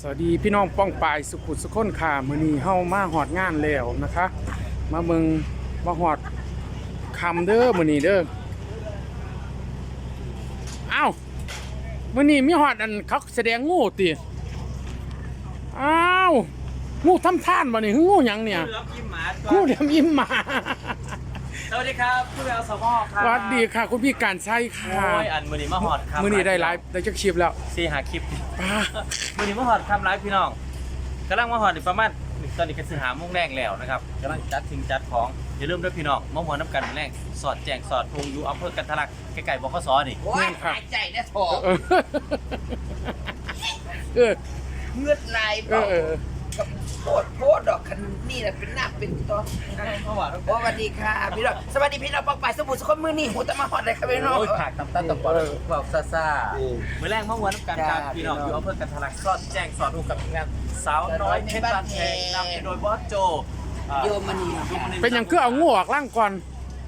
สวัสดีพี่น้องป้องปายสุขุมสุขคนค่ะมื้อนี้เฮามาหอดงานแล้วนะคะ มาเบิ่งมาหอดคำเด้อมื้อนี้เด้ออ้าวมื้อนี้มีหอดอันเขาแสดงงูติอ้าวงูทำท่านบ่นี่คืองูหยังเนี่ยรับยิ้มหมางูเหลี่ยมยิ้มหมา สวัสดีครับผู้แววสมอครัสวัสดีค่ะ คุณพี่การใช้ค่ะโอ้ยอันมือนี้มาหอดครับมื้อนี้ได้ไลฟ์ได้จักคลิปแล้วซีหาคลิปป้ามือนี้มาหอดทำไลฟ์พี่น้องกำลังมาหอดอีกประมาณตอนนี้ก็ซื้อหาโมุ่งแรกแล้วนะครับกำลังจัดทิ้งจัดของอย่าลืมด้วยพี่น้องมาหัวน้ำกันมื้อแรกสอดแจงสอดพุงอยู่อำเภอกันทะลักใกล้ๆบขสนี่โอ้ยหายใจได้ถอเออเออเงือดลายเอเบาอเออ กับโพดโพดดอกคันนี่แหละเป็นหน้าเป็นตอนมาหอดโอ้สวัสดีค่ะพี่น้องสวัสดีพี่น้องปองไปสมุทรสาครมือนี่โหตะมาฮอดเลยครับพี่น้อง โอ้ยผักตำต้นตำปอดบอกซาซามื้อแรกมาหัวน้ำกันครับจ้าพี่น้องพี่อน้องยู่อำเภอกันทะลักสอดแจงสอดพุงกับงานสาวน้อยเพชรบานแพงนำโดยบอสโจอ่าโยมณีเป็นหยังคือเอางูออกล่างก่อน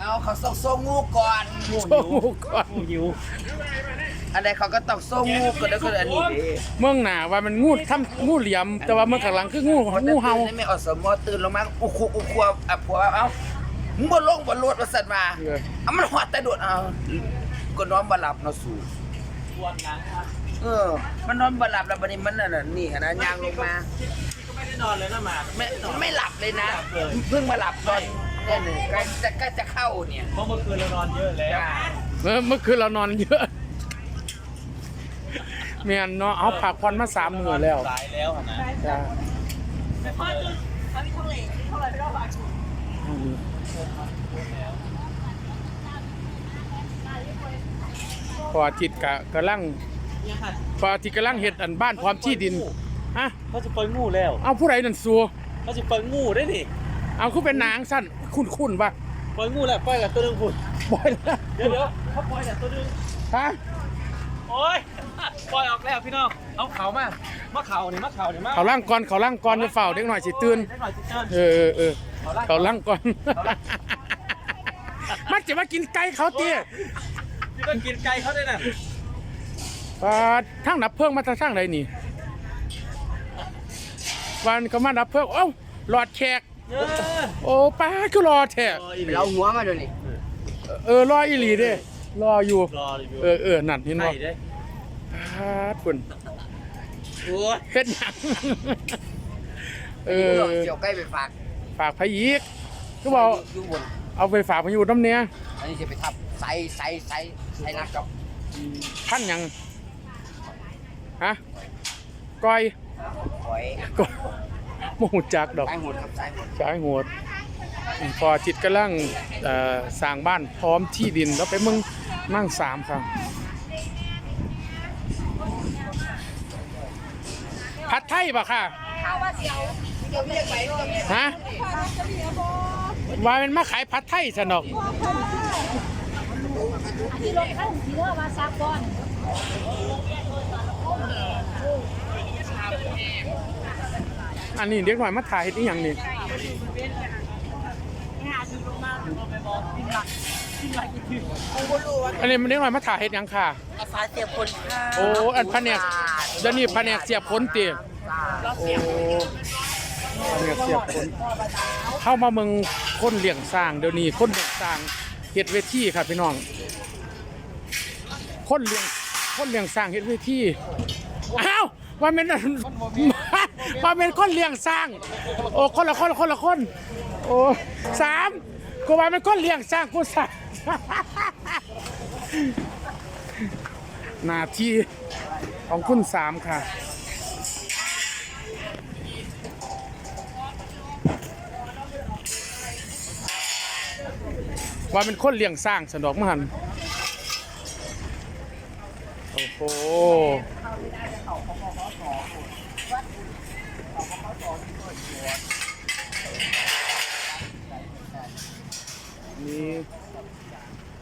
เอาเขาส่งโซ่งูก่อนโชว์งูก่อนงูหิว อะไรเขาก็ต้องโซ่งูก่อนแล้วก็อันนี้ดิเมืองหนาว่ามันงูทำงูเหลี่ยม แต่ว่าเมืองข้างหลังคืองูงูเห่าตื่นไม่อสมอตื่นลงมาอุคุอุคัวอะผัวเอ้ามึงบ่ลงบ่โลดว่าสั่นมาเออเอามันหอดแต่โดดเอาก็นอนบ่หลับเนาะสู่ทวนหนังครับเออ มันนอนบ่หลับแล้วบัดนี้มันน่ะนี่นะยางลงมาก็ไม่ได้นอนเลยนะหมาไม่ไม่หลับเลยนะไม่หลับเลยเพิ่งมาหลับตอนเนี่ยหนึ่งใกล้จะใกล้จะเข้าเนี่ยเพราะเมื่อคืนเรานอนเยอะแล้วจ้าเออเมื่อคืนเรานอนเยอะ เมียนเนาะเอาผักพรมาสามมือแล้วสายแล้วอะนะจ้าพออาทิตย์กะกำลังพออาทิตย์กำลังเห็ดอันบ้านพร้อมที่ดินฮะเขาจะปล่อยงูแล้วเอาผู้ใดนั่นสัวเขาจะปล่อยงูได้นี่เอาคือเป็นนางสั้นคุ้นๆป่ะปล่อยงูแล้วปล่อยกับตัวหนึงพุ่นบ่อยแล้วเดี๋ยวเดี๋ยวเขาปล่อยแต่ตัวหนึงฮะโอ้ย ปล่อยออกแล้วพี่น้อง เอาเขามามาเข่านี่มาเข่านี่มาเขาล่างก่อนเขาล่างก่อนจะเฝ้าเด็กหน่อยสิตื่นได้หน่อยสิเจิ้นเออเออเออเขาล่างก่อน มันจะมากินไก่เขาเตี้ยนี่ก็กินไก่เขาด้วยนะปาดทั้งดับเพลิ่งมาทางทางใดนี่ วันเขามาดับเพลิ่งเอ้าหลอดแขก เออโอ้ป้าดคือรอแท้รออีกเราหัวมาดูนี่เออรออีหลีเด้รออยู่รอรีวิวเออเออนั่นเห็นบ่ใช่เด้ ปาดฝุ่นโอ้ยเฮ็ดหยังเออเจียวใกล้ไปฝากฝากพะยีกก็บอกอยู่บนเอาไปฝากพายุน้ำเนี้ยอันนี้จะไปทับใส่ใส่ใส่ใส่นักกับท่านหยังฮะก้อยหอยก็โมโหจักดอกสายหดครับสายหดสายโหดพอจิตกำลังเอ่อสร้างบ้านพร้อมที่ดินแล้วไปมึงนั่งสามครับ ผัดไทยป่ะค่ะเดี๋ยวเรียกไปก็มีฮะว่ามันมาขายผัดไทยสนอกที่ลงข้างที่เธอมาซักก่อนอันนี้เด็กหน่อยมาถ่ายเฮ็ดอีหยังนี่ อันนี้มันเด็กหน่อยมาถ่ายเฮ็ดหยังค่ะ อาฟ้าเสียบคนค่ะโอ้อันแผนกเดี๋ยวนี้แผนกเสียบขนเตียโอ้แผนกเสียบขนเข้ามาเมืองคนเลี้ยงสร้างเดี๋ยวนี้คนเลี้ยงสร้างเฮ็ดเวทีครับพี่น้อง คนเลี้ยงคนเลี้ยงสร้างเฮ็ดเวทีอ้าวว่าเป็นว่าเป็นคนเลี้ยงสร้าง โอ้คนละคนคนละคนโอ้สามกูว่าเป็นคนเลี้ยงสร้างกูสาม หน้าที่ของคุณสามค่ะ ว่าเป็นคนเลี้ยงสร้างสนดอกมหันโอ้โหนี่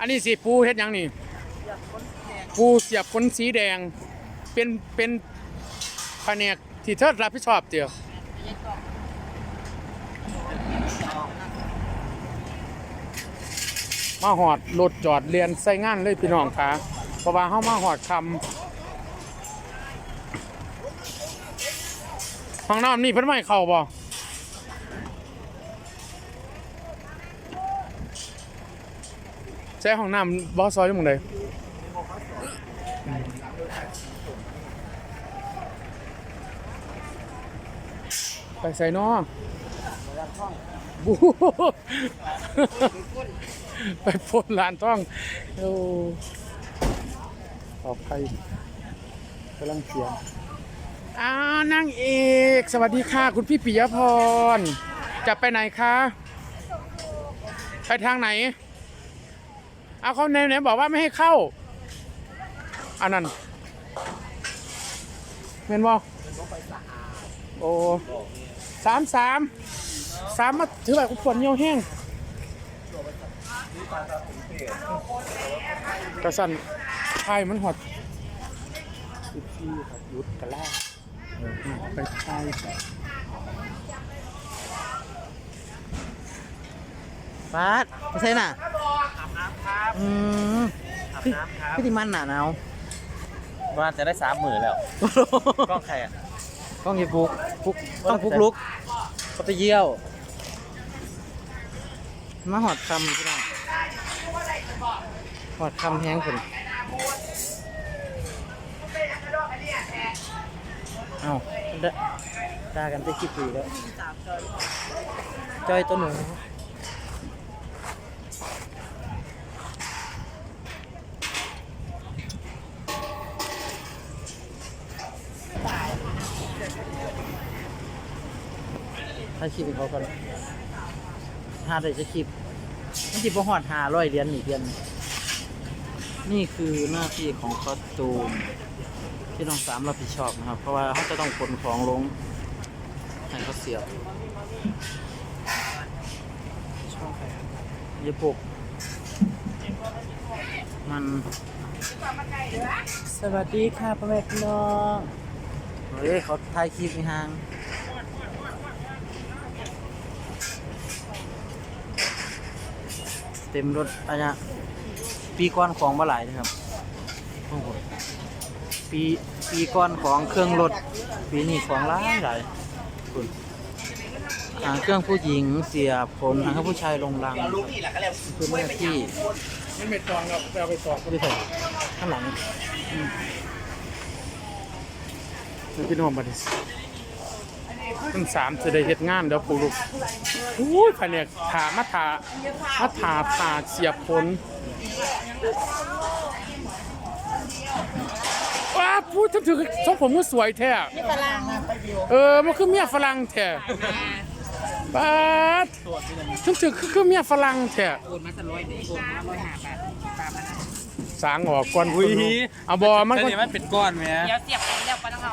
อันนี้สิปูเฮ็ดหยังนี่ ปูเสียบขนสีแดง เป็นเป็นแผนกที่เธอรับผิดชอบเดียวมาหอดรถจอดเรียนใส่งานเลยพี่น้องค่ะเพราะว่าเฮามาหอดคำห้องน้ำนี่เพิ่นไม้เข้าบ่ ใช้ห้องน้ำบอสซอยอยู่หมึงใดไปใส่นอบู ไปพ่นร้านท่องโอ้ออกไปกำลังเสียงอ้าวนางเอก สวัสดีค่ะ คุณพี่ปิยพร จะไปไหนคะ ไปทางไหน เอาเขาไหนไหนบอกว่าไม่ให้เข้า อันนั้นเห็นบ่โอ้สามสามสามมาถือแบบปวดเหี่ยวแห้งกระสันไทยมันหดสิบที่ครับยุดกระแลกไปไทยฟาดไม่ใช่น่ะ อืมพี่พี่ติมันหนาหนาวว่าจะได้สามหมื่นแล้วกล้องใครอะกล้องยีฟุกฟุกต้องฟุกลุกเขาไปเยี่ยว มาหอดคำพี่น้องหอดคำแห้งคนเอ้าด่าด่ากันไปคิดปีแล้วจอยตัวหนู ถ้าคลิปให้เขาก่อนหาได้จะคลิปมันจิบหอดหาร้อยเหรียญหนึ่งเดือนนี่คือหน้าที่ของคอสตูม ที่น้องสามรับผิดชอบนะครับ เพราะว่าเขาจะต้องขนของลงให้เขาเสียบช่องใครเยปุกมันสวัสดีค่ะพ่อแม่พี่น้องเฮ้ยเขาถ่ายคลิปในห้าง เต็มรถอันเนี้ยปีก้อนของมาหลายนะครับโอ้โหปีปีก้อนของเครื่องรถปีนี้ของหลายหลายคุณหางเครื่องผู้หญิงเสียบผลหางเครื่องผู้ชายลงรังลูกนี่แหละก็แล้วคือหน้าที่มันไม่ตองครับไปเอาไปตองก็ไปใส่ข้างหลังพี่น้องบัดนี้ ต้นสามจะได้เฮ็ดงานเดี๋ยวปลูกอุ้ยแผนกถามาถามาถาถาเสียบผลว้าพูดถึงถึงทรงผมก็สวยแท้ฝรั่งเออมันคือเมียฝรั่งแท้ป๊าดถึงถึงคือคือเมียฝรั่งแท้โอนมาสักร้อยเดียวโอนมาร้อยห้าบาทตามมานะสางออกก่อนคุณเอาบอมันแต่ก็นี่มันเป็นก้อนไหมเดี๋ยวเสียบไปแล้วปะน้องเอา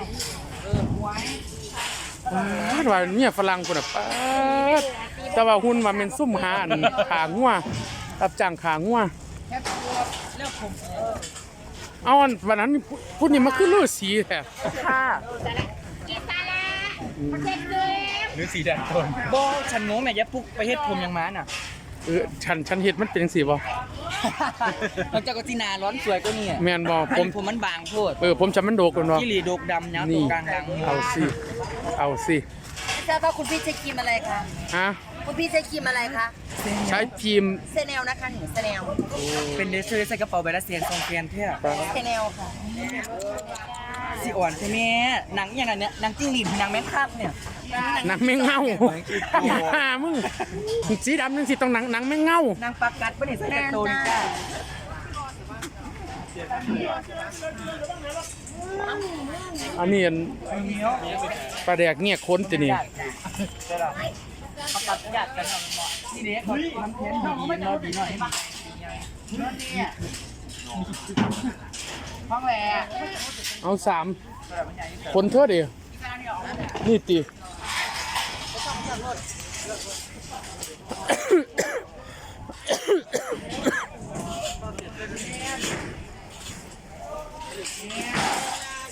ป๊าดว่าเมียฝรั่งคนน่ะป๊าดแต่ว่าหุ่นว่าเป็นซุ่มหาอันขางัวรับจ้างขางัวเอาอันวันนั้นพูดนี่มันคือลือสีแท้ค่ะกีตาร์ละเช็คด้วยหรือสีแดงทนบอฉันงงแม่ยะปุกไปเฮ็ดผมยังมาน่ะเออฉันฉันเฮ็ดมันเป็นจังซี่บ่ เราจะกตินาร้อนสวยก็นี่แม่นบ่ผผมมผมมันบางโพดเออผมจำมันโดกกันบ่กิรีโดกดำเนาะนี่ ตัวกลางหลังเอาสิ เอาสิทราบว่าคุณพี่ใช้ครีมอะไรคะ ฮะคุณพี่ใช้ครีมอะไรคะใช้พิมพ์เซเนลนะคะหนึ่งเซเนลเป็นเดซเซอร์ใส่กระเป๋าใบละเสียนทรงเฟียนเท่าเซเนลค่ะสิอ่อนใช่ไหมหนังอย่างนั้นเนี่ยหนังจิ้งหรีดหนังแมงคับเนี่ย หนังไม่เงาฮ่ามึงสีดำนึงสิต้องหนังหนังไม่เงาหนังปากกัดปะเนี่ยใส่กระโตนี่จ้าอันนี้อันปลาแดกเงียกค้นตินี่เขาตัดญาติกันเนาะนี่เด็กเขาทำแทนดีๆเนาะดีหน่อยห้องแหล่เอาสามคนเท่าเดียวนี่ตี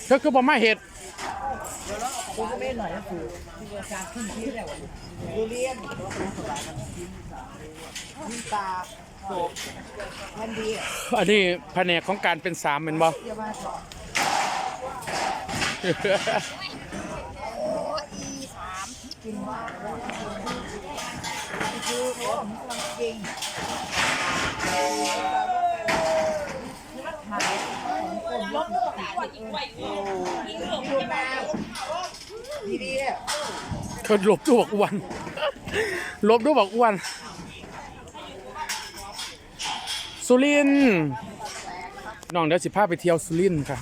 เธอคือบ่มาเห็ดอันนี้แผนกของการเป็นสามเป็นบ่ เพิ่นหลบด้วยบอกอ้วนหลบด้วยบอกอ้วน สุรินน้องเดี๋ยวสิพาไปเที่ยวสุรินค่ะ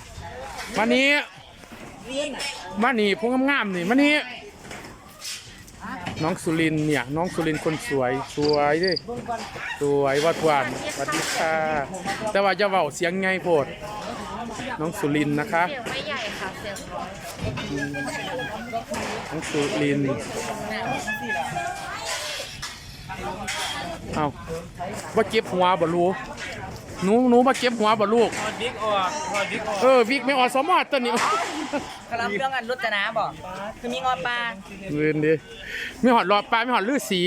มานี้มานี่พวกงามๆนี่มานี้ น้องสุรินเนี่ย น้องสุรินคนสวย สวยดิสวยวัดวานสวัสดีค่ะ แต่ว่าจะเว้าเสียงไงโพด น้องสุรินนะคะ เสียงไม่ใหญ่ค่ะเสียงน้อยน้องสุรินเอาว่าเก็บหัวบ่รู้ หนูหนูมาเก็บหัวบ่ลูก พอดิกออกพอดิกออกเออวิกไม่ออดสมอดตัวนี้กำลังเรื่องอันรุจนะบอกคือมีงอปลาเงินดิไม่หอดรอดปลาไม่หอดลือสี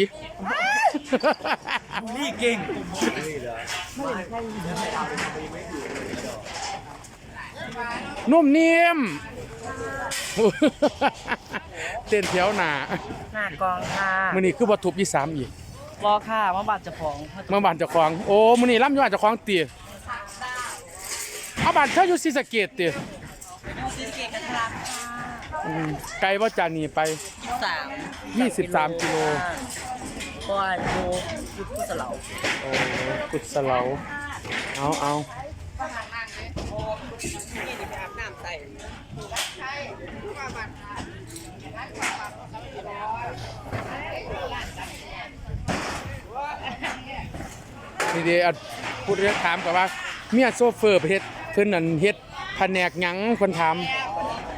นี่เก่งนุ่มนิ่มเต้นแถวหนาหน้ากองค่ะ มื่อนี้คือวัตถุยี่สามอีก รอค่ะมาบาดเจะของเมื่อบานเจ้าของ โอ้มื่อนี้ล่ำอยว่าเจ้าของเตี๋ยเอาบานเธออยู่ศรีสะเกดเตี๋ยซีเกตกันทลักอืมไกลว่าจานีไปสาม23กิโลก็ดูยุคพุทธเหลาโอ้กุดสะเหลาเอาเอา นี่เดียวพูดเรื่องถามกับว่า เมียโซเฟอร์ไปเฮ็ดเพิ่นนั่นเฮ็ดแผนกหยังคนถาม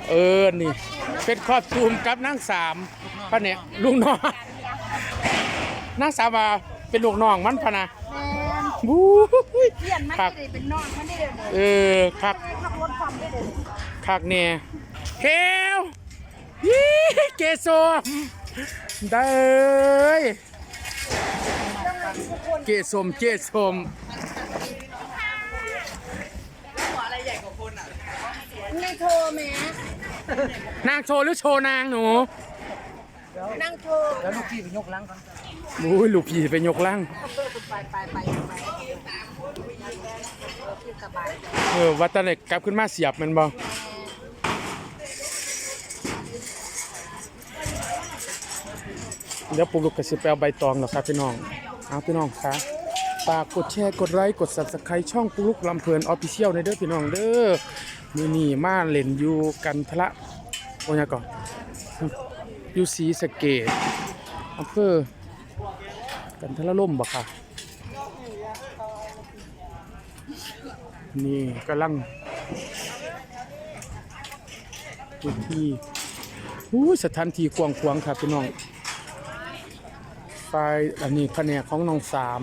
เออนี่เป็นครอบคลุมกับนางสามแผนกลูกน้องนางสามว่าเป็นลูกน้องมันพะนะบู๊ยเปลี่ยนมันคักไม่ได้เป็นน้องมันได้เลยเออคักขับรถความได้เลยคักเนี่ยเฮลยี่เกโซได้ เอ้ยเกสมเกสมในโทรแม่นางโชว์หรือโชว์นางหนูนั่งโทรแล้วลูกพี่ไปยกล้างก่อนโอ้ยลูกพี่ไปยกล่างไปไปไปไปสบายเออวัดตะเล็กกลับขึ้นมาเสียบแมันบ่เดี๋ยวปุ๊กลุกกระสิบไปเอาใบตองหรอกครับพี่น้อง เอาพี่น้องครับฝากกดแชร์กดไลค์กด subscribe ช่องปุ๊กลุกลำเพลินออฟฟิเชียลในเด้อพี่น้องเด้อมือนี่มาเล่นอยู่กันทละโอ้ยก่อนอยู่ศรีสเกดอำเภอกันทละล่มบ่ค่ะ นี่กำลังพื้นที่อู้สถานที่กว้างขวางครับพี่น้อง ไฟอันนี้แผนกของน้องสาม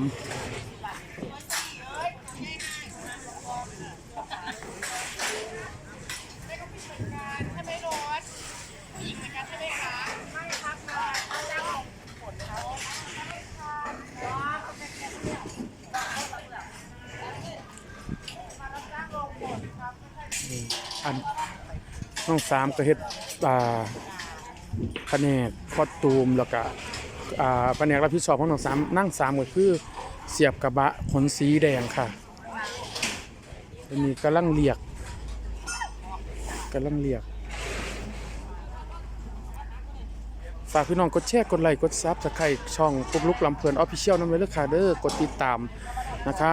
อันน้องสามก็เฮ็ดอ่าแผนกคอสตูมแล้วก็ แผนกรับผิดชอบของน้องสามนั่งสามก็คือเสียบกระบะขนสีแดงค่ะอันนี้กำลังเรียกกำลังเรียก ฝากพี่น้องกดแชร์กดไลค์กดซับสไครต์ช่องปุ๊กลุกลำเพลินออฟฟิเชียลนั่นไว้เลยค่ะเด้อกดติดตามนะคะ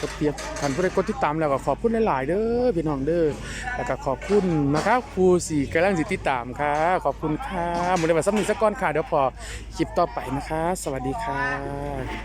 กดเตียบท่นผู้ใดกดติดตามแล้วก็ขอบคุณหลาย ๆ เด้อพี่น้องเด้อ แล้วก็ขอบคุณนะครับครูสี่กำลังสิติดตามค่ะขอบคุณค่ะหมดเลยว่าสักหนึกสักก้อนค่ะเดี๋ยวพอคลิปต่อไปนะคะ สวัสดีค่ะ